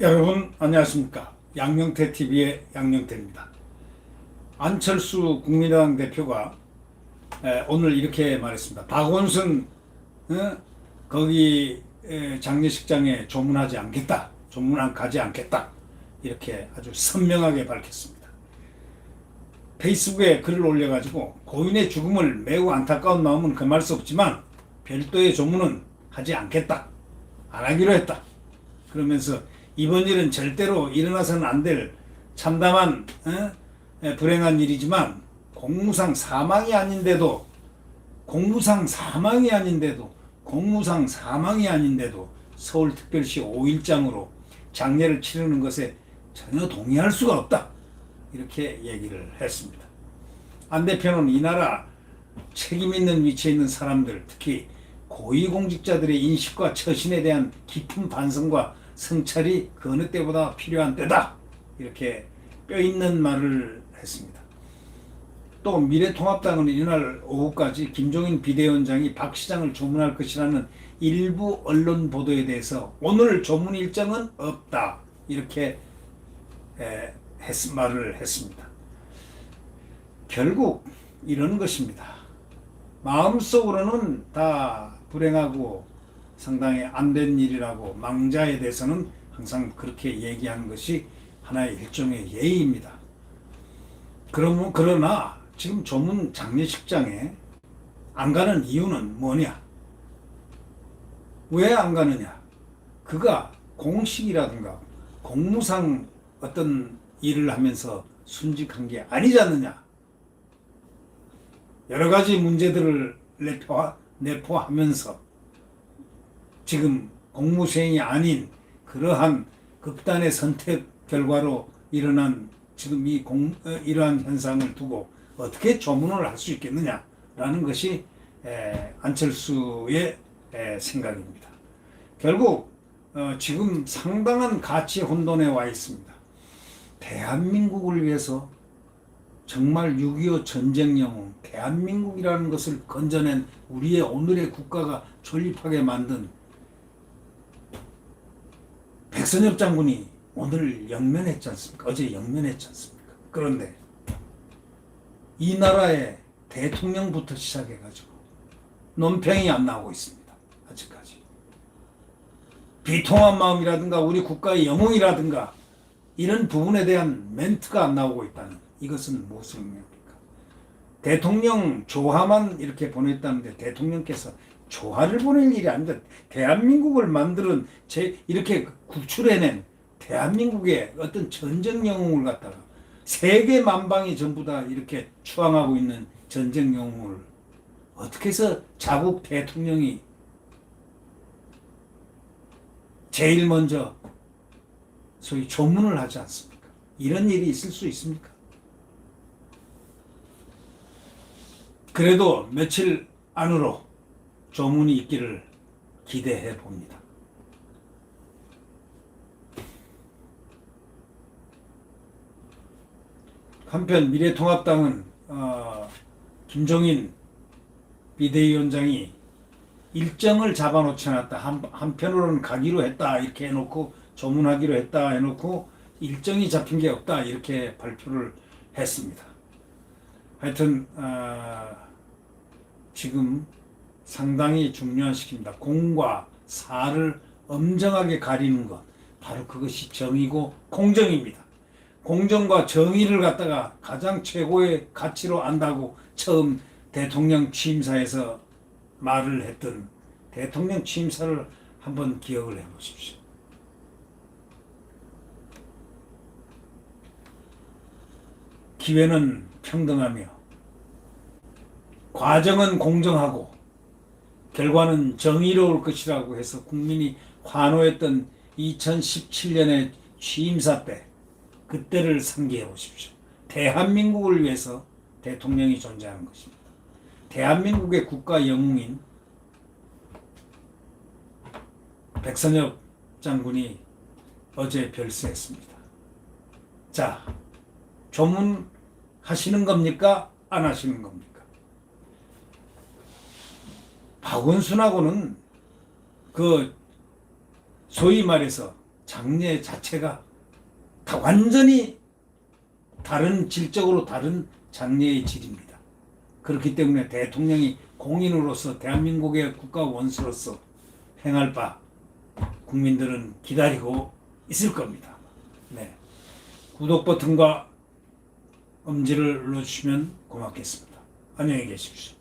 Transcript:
여러분 안녕하십니까 양명태 TV의 양명태입니다. 안철수 국민의당 대표가 에, 오늘 이렇게 말했습니다. 박원순 어? 거기 에, 장례식장에 조문하지 않겠다, 조문한 가지 않겠다 이렇게 아주 선명하게 밝혔습니다. 페이스북에 글을 올려가지고 고인의 죽음을 매우 안타까운 마음은 금할 수 없지만 별도의 조문은 하지 않겠다, 안 하기로 했다. 그러면서 이번 일은 절대로 일어나서는 안 될 참담한 어? 에, 불행한 일이지만 공무상 사망이 아닌데도 공무상 사망이 아닌데도 공무상 사망이 아닌데도 서울특별시 5일장으로 장례를 치르는 것에 전혀 동의할 수가 없다 이렇게 얘기를 했습니다. 안 대표는 이 나라 책임 있는 위치에 있는 사람들 특히 고위공직자들의 인식과 처신에 대한 깊은 반성과 성찰이 그 어느 때보다 필요한 때다 이렇게 뼈 있는 말을 했습니다. 또 미래통합당은 이날 오후까지 김종인 비대위원장이 박 시장을 조문할 것이라는 일부 언론 보도에 대해서 오늘 조문 일정은 없다 이렇게 에, 했, 말을 했습니다. 결국 이런 것입니다. 마음속으로는 다 불행하고 상당히 안 된 일이라고 망자에 대해서는 항상 그렇게 얘기하는 것이 하나의 일종의 예의입니다. 그럼, 그러나 지금 조문 장례식장에 안 가는 이유는 뭐냐? 왜 안 가느냐? 그가 공식이라든가 공무상 어떤 일을 하면서 순직한 게 아니지 않느냐? 여러 가지 문제들을 내포하면서 지금 공무수행이 아닌 그러한 극단의 선택 결과로 일어난 지금 이 공, 어, 이러한 현상을 두고 어떻게 조문을 할 수 있겠느냐라는 것이 에, 안철수의 에, 생각입니다. 결국 어, 지금 상당한 가치 혼돈에 와 있습니다. 대한민국을 위해서 정말 6.25 전쟁 영웅, 대한민국이라는 것을 건져낸 우리의 오늘의 국가가 존립하게 만든 백선엽 장군이 오늘 영면했지 않습니까? 어제 영면했지 않습니까? 그런데 이 나라의 대통령부터 시작해가지고 논평이 안 나오고 있습니다. 아직까지. 비통한 마음이라든가 우리 국가의 영웅이라든가 이런 부분에 대한 멘트가 안 나오고 있다는 이것은 무슨 의미입니까? 대통령 조화만 이렇게 보냈다는데 대통령께서 조화를 보낼 일이 아니다. 대한민국을 만드는 제 이렇게 구출해낸 대한민국의 어떤 전쟁 영웅을 갖다가 세계 만방이 전부 다 이렇게 추앙하고 있는 전쟁 영웅을 어떻게 해서 자국 대통령이 제일 먼저 소위 조문을 하지 않습니까? 이런 일이 있을 수 있습니까? 그래도 며칠 안으로 조문이 있기를 기대해 봅니다. 한편 미래통합당은 어, 김종인 비대위원장이 일정을 잡아놓지 않았다. 한, 한편으로는 가기로 했다. 이렇게 해놓고 조문하기로 했다. 해놓고 일정이 잡힌 게 없다. 이렇게 발표를 했습니다. 하여튼 어, 지금 상당히 중요한 시기입니다. 공과 사를 엄정하게 가리는 것. 바로 그것이 정의고 공정입니다. 공정과 정의를 갖다가 가장 최고의 가치로 안다고 처음 대통령 취임사에서 말을 했던 대통령 취임사를 한번 기억을 해 보십시오. 기회는 평등하며 과정은 공정하고 결과는 정의로울 것이라고 해서 국민이 환호했던 2017년의 취임사 때 그때를 상기해 보십시오. 대한민국을 위해서 대통령이 존재하는 것입니다. 대한민국의 국가 영웅인 백선엽 장군이 어제 별세했습니다. 자, 조문 하시는 겁니까? 안 하시는 겁니까? 박원순하고는 그 소위 말해서 장례 자체가 다 완전히 다른 질적으로 다른 장례의 질입니다. 그렇기 때문에 대통령이 공인으로서 대한민국의 국가 원수로서 행할 바 국민들은 기다리고 있을 겁니다. 네. 구독 버튼과 엄지를 눌러주시면 고맙겠습니다. 안녕히 계십시오.